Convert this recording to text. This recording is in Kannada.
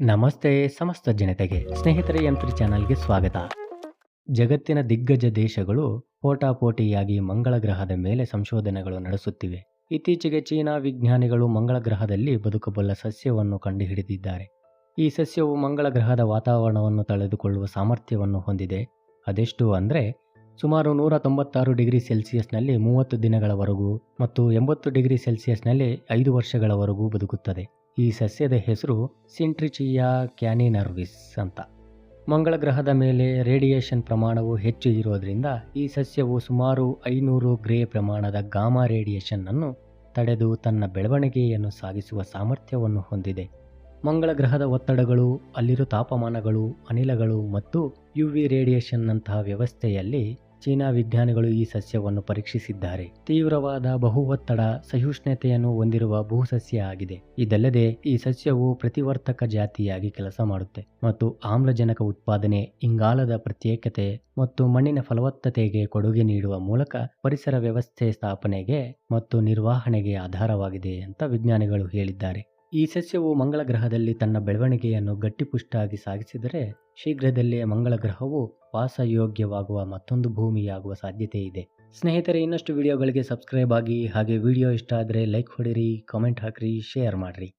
ನಮಸ್ತೆ ಸಮಸ್ತ ಜನತೆಗೆ. ಸ್ನೇಹಿತರೆ ಯಂತ್ರಿ ಚಾನಲ್ಗೆ ಸ್ವಾಗತ. ಜಗತ್ತಿನ ದಿಗ್ಗಜ ದೇಶಗಳು ಪೋಟಾಪೋಟಿಯಾಗಿ ಮಂಗಳ ಗ್ರಹದ ಮೇಲೆ ಸಂಶೋಧನೆಗಳು ನಡೆಸುತ್ತಿವೆ. ಇತ್ತೀಚೆಗೆ ಚೀನಾ ವಿಜ್ಞಾನಿಗಳು ಮಂಗಳ ಗ್ರಹದಲ್ಲಿ ಬದುಕಬಲ್ಲ ಸಸ್ಯವನ್ನು ಕಂಡುಹಿಡಿದಿದ್ದಾರೆ. ಈ ಸಸ್ಯವು ಮಂಗಳ ಗ್ರಹದ ವಾತಾವರಣವನ್ನು ತಳೆದುಕೊಳ್ಳುವ ಸಾಮರ್ಥ್ಯವನ್ನು ಹೊಂದಿದೆ. ಅದೆಷ್ಟು ಅಂದರೆ, ಸುಮಾರು ನೂರ ತೊಂಬತ್ತಾರು ಡಿಗ್ರಿ ಸೆಲ್ಸಿಯಸ್ನಲ್ಲಿ ಮೂವತ್ತು ದಿನಗಳವರೆಗೂ ಮತ್ತು ಎಂಬತ್ತು ಡಿಗ್ರಿ ಸೆಲ್ಸಿಯಸ್ನಲ್ಲಿ ಐದು ವರ್ಷಗಳವರೆಗೂ ಬದುಕುತ್ತದೆ. ಈ ಸಸ್ಯದ ಹೆಸರು ಸಿಂಟ್ರಿಚಿಯಾ ಕ್ಯಾನಿನರ್ವಿಸ್ ಅಂತ. ಮಂಗಳ ಗ್ರಹದ ಮೇಲೆ ರೇಡಿಯೇಷನ್ ಪ್ರಮಾಣವು ಹೆಚ್ಚು ಇರೋದ್ರಿಂದ ಈ ಸಸ್ಯವು ಸುಮಾರು ಐನೂರು ಗ್ರೇ ಪ್ರಮಾಣದ ಗಾಮಾ ರೇಡಿಯೇಷನ್ ಅನ್ನು ತಡೆದು ತನ್ನ ಬೆಳವಣಿಗೆಯನ್ನು ಸಾಗಿಸುವ ಸಾಮರ್ಥ್ಯವನ್ನು ಹೊಂದಿದೆ. ಮಂಗಳ ಗ್ರಹದ ಒತ್ತಡಗಳು, ಅಲ್ಲಿರೋ ತಾಪಮಾನಗಳು, ಅನಿಲಗಳು ಮತ್ತು ಯು ವಿ ರೇಡಿಯೇಷನ್ನಂತಹ ವ್ಯವಸ್ಥೆಯಲ್ಲಿ ಚೀನಾ ವಿಜ್ಞಾನಿಗಳು ಈ ಸಸ್ಯವನ್ನು ಪರೀಕ್ಷಿಸಿದ್ದಾರೆ. ತೀವ್ರವಾದ ಬಹು ಒತ್ತಡ ಸಹಿಷ್ಣುತೆಯನ್ನು ಹೊಂದಿರುವ ಭೂಸಸ್ಯ ಆಗಿದೆ. ಇದಲ್ಲದೆ, ಈ ಸಸ್ಯವು ಪ್ರತಿವರ್ತಕ ಜಾತಿಯಾಗಿ ಕೆಲಸ ಮಾಡುತ್ತೆ ಮತ್ತು ಆಮ್ಲಜನಕ ಉತ್ಪಾದನೆ, ಇಂಗಾಲದ ಪ್ರತ್ಯೇಕತೆ ಮತ್ತು ಮಣ್ಣಿನ ಫಲವತ್ತತೆಗೆ ಕೊಡುಗೆ ನೀಡುವ ಮೂಲಕ ಪರಿಸರ ವ್ಯವಸ್ಥೆ ಸ್ಥಾಪನೆಗೆ ಮತ್ತು ನಿರ್ವಹಣೆಗೆ ಆಧಾರವಾಗಿದೆ ಅಂತ ವಿಜ್ಞಾನಿಗಳು ಹೇಳಿದ್ದಾರೆ. ಈ ಸಸ್ಯವು ಮಂಗಳ ಗ್ರಹದಲ್ಲಿ ತನ್ನ ಬೆಳವಣಿಗೆಯನ್ನು ಗಟ್ಟಿಪುಷ್ಟಾಗಿ ಸಾಗಿಸಿದರೆ ಶೀಘ್ರದಲ್ಲೇ ಮಂಗಳ ಗ್ರಹವು ವಾಸಯೋಗ್ಯವಾಗುವ ಮತ್ತೊಂದು ಭೂಮಿಯಾಗುವ ಸಾಧ್ಯತೆ ಇದೆ. ಸ್ನೇಹಿತರೆ, ಇನ್ನಷ್ಟು ವಿಡಿಯೋಗಳಿಗೆ ಸಬ್ಸ್ಕ್ರೈಬ್ ಆಗಿ ಹಾಗೆ ವಿಡಿಯೋ ಇಷ್ಟ ಆದರೆ ಲೈಕ್ ಹೊಡಿರಿ ಕಾಮೆಂಟ್ ಹಾಕಿರಿ, ಶೇರ್ ಮಾಡಿರಿ.